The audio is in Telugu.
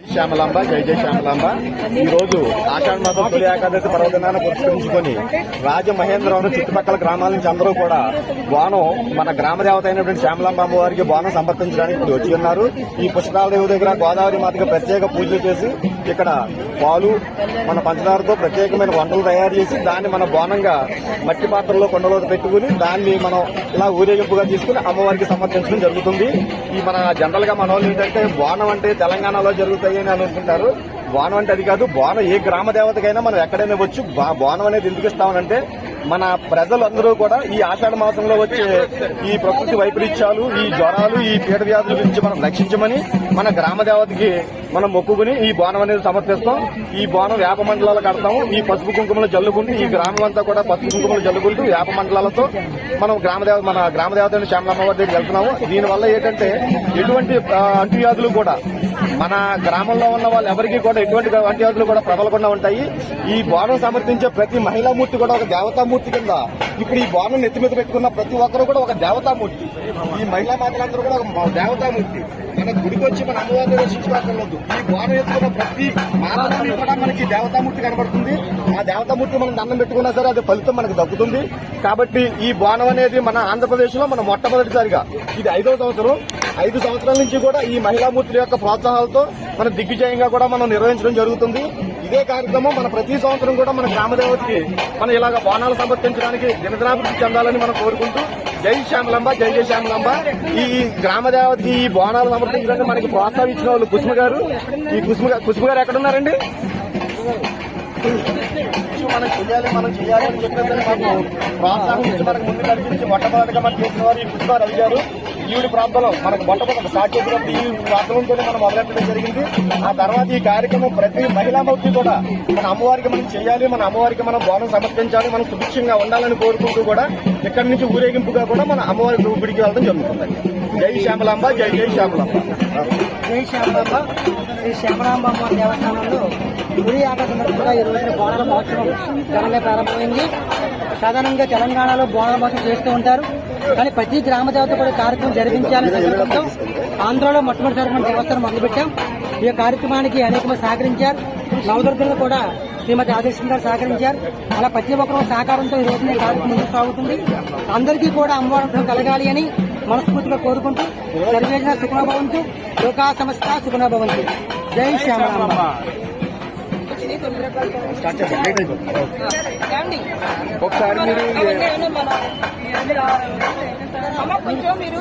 శ్యామలాంబ జై జయ శ్యామలాంబ. ఈ రోజు ఆషాఢ మాసం తొలి ఏకాదశి పర్వదినాన్ని పురస్కరించుకొని రాజమహేంద్రవరం చుట్టుపక్కల గ్రామాల నుంచి అందరూ కూడా బాణం మన గ్రామ దేవత అయినటువంటి శ్యామలాంబ అమ్మవారికి బాణం సమర్పించడానికి ఇప్పుడు వచ్చి ఉన్నారు. ఈ పుష్కరాల దేవి దగ్గర గోదావరి మాతకు ప్రత్యేక పూజలు చేసి ఇక్కడ పాలు మన పంచదారతో ప్రత్యేకమైన వంటలు తయారు చేసి దాన్ని మన బోనంగా మట్టి పాత్రలో కొండలో పెట్టుకుని దాన్ని మనం ఇలా ఊరేగింపుగా తీసుకుని అమ్మవారికి సమర్పించడం జరుగుతుంది. ఈ మన జనరల్గా మన వాళ్ళు ఏంటంటే బాణం అంటే తెలంగాణలో జరుగుతాయి అయ్యాయని అనుకుంటారు. బోనం అంటే అది కాదు బోనం ఏ గ్రామ దేవతకైనా మనం ఎక్కడైనా వచ్చు బోనం అనేది ఎందుకు ఇస్తామనంటే మన ప్రజలందరూ కూడా ఈ ఆషాఢ మాసంలో వచ్చే ఈ ప్రకృతి వైపరీత్యాలు ఈ జ్వరాలు ఈ పీడ వ్యాధుల నుంచి మనం రక్షించమని మన గ్రామ దేవతకి మనం మొక్కుకుని ఈ బోనం అనేది సమర్పిస్తాం. ఈ బోనం వేప మండలాలు కడతాము. ఈ పసుపు కుంకుమలు జల్లుకుంటూ ఈ గ్రామం అంతా కూడా పసుపు కుంకుమలు జల్లుకుంటూ వేప మండలాలతో మనం గ్రామదేవత మన గ్రామ శ్యామలమ్మ వారి దగ్గరికి వెళ్తున్నాము. దీనివల్ల ఏంటంటే ఎటువంటి అంటువ్యాధులు కూడా మన గ్రామంలో ఉన్న వాళ్ళు ఎవరికి కూడా ఎటువంటి అంటువ్యాధులు కూడా ప్రబలకుండా ఉంటాయి. ఈ బోనం సమర్పించే ప్రతి మహిళా మూర్తి కూడా ఒక దేవతామూర్తి కింద. ఇప్పుడు ఈ బోనం నెత్తి మీద పెట్టుకున్న ప్రతి ఒక్కరు కూడా ఒక దేవతామూర్తి. ఈ మహిళా మాతలందరూ కూడా ఒక దేవతామూర్తి. మన గుడికి వచ్చి మన అమ్మవారిని దర్శించుకోవట్లేదు ఈ బోనం ఎత్తుకున్న ప్రతి మానవుని కూడా మనకి దేవతామూర్తి కనబడుతుంది. ఆ దేవతామూర్తి మనం దండం పెట్టుకున్నా సరే అది ఫలితం మనకు దక్కుతుంది. కాబట్టి ఈ బోనం అనేది మన ఆంధ్రప్రదేశ్లో మన మొట్టమొదటిసారిగా. ఇది ఐదో సంవత్సరం. ఐదు సంవత్సరాల నుంచి కూడా ఈ మహిళా మూర్తుల యొక్క ప్రోత్సాహాలతో మన దిగ్విజయంగా కూడా మనం నిర్వహించడం జరుగుతుంది. ఇదే కార్యక్రమం మన ప్రతి సంవత్సరం కూడా మన గ్రామదేవతకి మనం ఇలాగ బాణాలు సమర్పించడానికి దినదినాభివృద్ధి చెందాలని మనం కోరుకుంటూ జై శ్యామలంబ జై జై శ్యామలంబ. ఈ గ్రామదేవతకి ఈ బోనాలు సమర్పించడానికి మనకి ప్రోత్సాహించిన వాళ్ళు కుసుమ గారు. ఈ కుసుమ కుసుమ గారు ఎక్కడున్నారండి? మనం చెయ్యాలి మనం చెయ్యాలి అని చెప్పేసి మాకు ప్రోత్సాహం ఇచ్చి మనకు ముందు నడిపించి మొట్టమొదటిగా మనం చేసిన వారు ఈ పుష్ప రవి గారు. ఈవిడి ప్రాంతంలో మనకు మొట్టమొదటి స్టార్ట్ చేసినప్పుడు ఈ ప్రాంతంతోనే మనం మొదలెట్టడం జరిగింది. ఆ తర్వాత ఈ కార్యక్రమం ప్రతి మహిళా భక్తి కూడా మన అమ్మవారికి మనం చేయాలి మన అమ్మవారికి మనం బోనం సమర్పించాలి మనం సుభిక్షంగా ఉండాలని కోరుకుంటూ కూడా ఇక్కడి నుంచి ఊరేగింపుగా కూడా మన అమ్మవారి గుడికి వెళ్ళడం జరుగుతుంది. జై శ్యామలాంబ జై జై శ్యామలాంబ. జై శ్యామలాంబ. శ్రీ శ్యామలాంబ దేవస్థానంలో గుడి ఆట సందర్భంగా ఈ రోజున బోనాల మహోత్సవం ఘనంగా ప్రారంభమైంది. సాధారణంగా తెలంగాణలో బోనాల భాష చేస్తూ ఉంటారు. కానీ ప్రతి గ్రామ దేవత కూడా కార్యక్రమం జరిపించాలనే సంకల్పంతో ఆంధ్రలో మొట్టమొదటిసారి మనం దేవస్థానం మొదలుపెట్టాం. ఈ కార్యక్రమానికి అనేక మంది సహకరించారు. నవదుర్గలు కూడా శ్రీమతి ఆదేశం గారు సహకరించారు. అలా ప్రతి ఒక్కరూ సహకారంతో ఈ రోజున కార్యక్రమం ముందుకు సాగుతుంది. అందరికీ కూడా అమ్మవారి కలగాలి అని మనస్ఫూర్తిగా కోరుకుంటూ సర్వేజన సుఖనభవంతు లోకా సంస్థ సుఖనభవంతు జై శ్యామలాంబ. స్టార్ట్ చేద్దాం. లేట్ అయిపోతుంది ఒకసారి మీరు అమ్మ కొంచెం మీరు